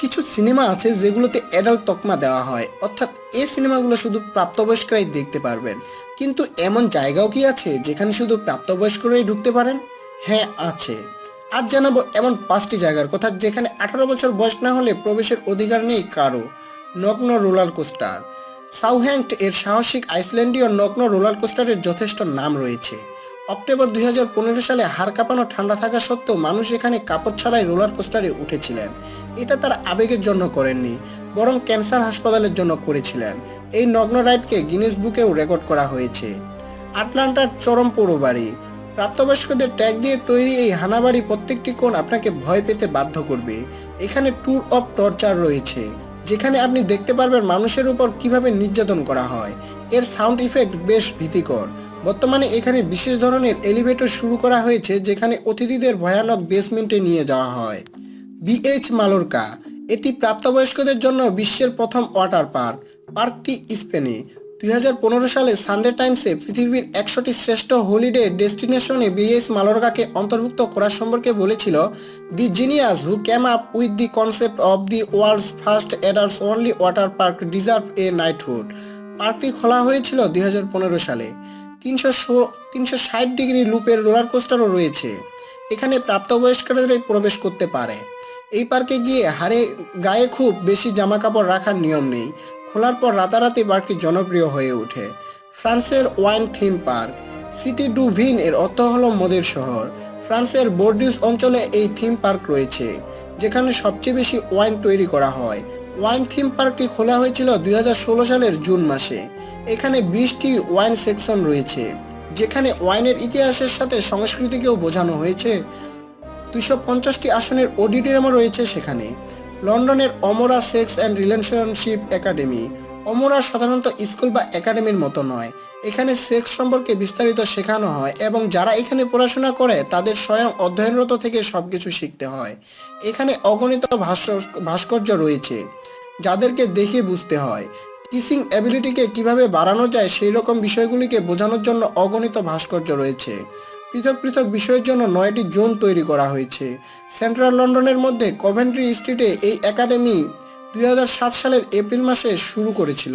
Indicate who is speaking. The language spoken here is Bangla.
Speaker 1: কিছু সিনেমা আছে যেগুলোতে অ্যাডাল্ট তকমা দেওয়া হয়। অর্থাৎ এই সিনেমাগুলো শুধু প্রাপ্তবয়স্করাই দেখতে পারবেন। কিন্তু এমন জায়গাও কি আছে যেখানে শুধু প্রাপ্তবয়স্করাই ঢুকতে পারেন? হ্যাঁ আছে। আজ জানাব এমন পাঁচটি জায়গার কথা যেখানে আঠারো বছর বয়স না হলে প্রবেশের অধিকার নেই কারও। নগ্ন রোলার কোস্টার। সাউহ্যাংট এর সাহসিক আইসল্যান্ডীয় নগ্ন রোলার কোস্টারের যথেষ্ট নাম রয়েছে। অক্টোবর দুই হাজার পনেরো সালে হাড় কাঁপানো ঠান্ডা থাকা সত্ত্বেও মানুষ এখানে কাপড় ছাড়াই রোলার কোস্টারে উঠেছিলেন। এটা তার আবেগের জন্য করেননি, বরং ক্যান্সার হাসপাতালের জন্য করেছিলেন। এই নগ্ন রাইডকে গিনেস বুকেও রেকর্ড করা হয়েছে। আটলান্টার চরম পৌরবাড়ি। প্রাপ্তবয়স্কদের ট্যাগ দিয়ে তৈরি এই হানাবাড়ি প্রত্যেকটি কোণ আপনাকে ভয় পেতে বাধ্য করবে। এখানে ট্যুর অফ টর্চার রয়েছে, যেখানে আপনি দেখতে পারবেন মানুষের উপর কীভাবে নির্যাতন করা হয়। এর সাউন্ড ইফেক্ট বেশ ভীতিকর। বর্তমানে এখানে বিশেষ ধরনের এলিভেটর শুরু করা হয়েছে, যেখানে অতিথিদের ভয়ানক বেসমেন্টে নিয়ে যাওয়া হয়। বিএইচ মালোরকা, এটি প্রাপ্তবয়স্কদের জন্য বিশ্বের প্রথম ওয়াটার পার্ক পার্কটি স্পেনে। দু হাজার পনেরো সালে সানডে টাইমসে পৃথিবীর একশোটি শ্রেষ্ঠ হলিডে ডেস্টিনেশনে বিএস মালোরকাকে অন্তর্ভুক্ত করার সম্পর্কে বলেছিল the genius who came up with the concept of the world's first adults only water park deserve a knighthood পার্কটি খোলা হয়েছিল দুই হাজার পনেরো সালে। তিনশো তিনশো ষাট ডিগ্রি লুপের রোলার কোস্টারও রয়েছে। এখানে প্রাপ্তবয়স্করাই প্রবেশ করতে পারে। এই পার্কে গিয়ে হারে গায়ে খুব বেশি জামা কাপড় রাখার নিয়ম নেই। খোলার পর রাতারাতি পার্কটি জনপ্রিয় হয়ে ওঠে। ফ্রান্সের wine theme park, City du Vin এর অর্থ হলো মদের শহর। ফ্রান্সের বোর্ডিউস অঞ্চলে এই থিম পার্ক রয়েছে, যেখানে সবচেয়ে বেশি ওয়াইন তৈরি করা হয়। ওয়াইন থিম পার্কটি খোলা হয়েছিল দু হাজার ষোলো সালের জুন মাসে। এখানে বিশটি ওয়াইন সেকশন রয়েছে, যেখানে ওয়াইনের ইতিহাসের সাথে সংস্কৃতিকেও বোঝানো হয়েছে। দুশো পঞ্চাশটি আসনের অডিটোরিয়ামও রয়েছে সেখানে। লন্ডনের Amora sex and relationship academy Amora সাধারণত স্কুল বা একাডেমির মতো নয়। এখানে সেক্স সম্পর্কে বিস্তারিত শেখানো হয় এবং যারা এখানে পড়াশোনা করে, তাদের স্বয়ং অধ্যয়নরত থেকে সবকিছু শিখতে হয়। এখানে অগণিত ভাস্কর- ভাস্কর্য রয়েছে, যাদেরকে দেখে বুঝতে হয়। কিসিং অ্যাবিলিটিকে কীভাবে বাড়ানো যায় সেই রকম বিষয়গুলিকে বোঝানোর জন্য অগণিত ভাস্কর্য রয়েছে। পৃথক পৃথক বিষয়ের জন্য নয়টি জোন তৈরি করা হয়েছে। সেন্ট্রাল লন্ডনের মধ্যে কভেন্ট্রি স্ট্রিটে এই একাডেমি দুই হাজার সাত সালের এপ্রিল মাসে শুরু করেছিল।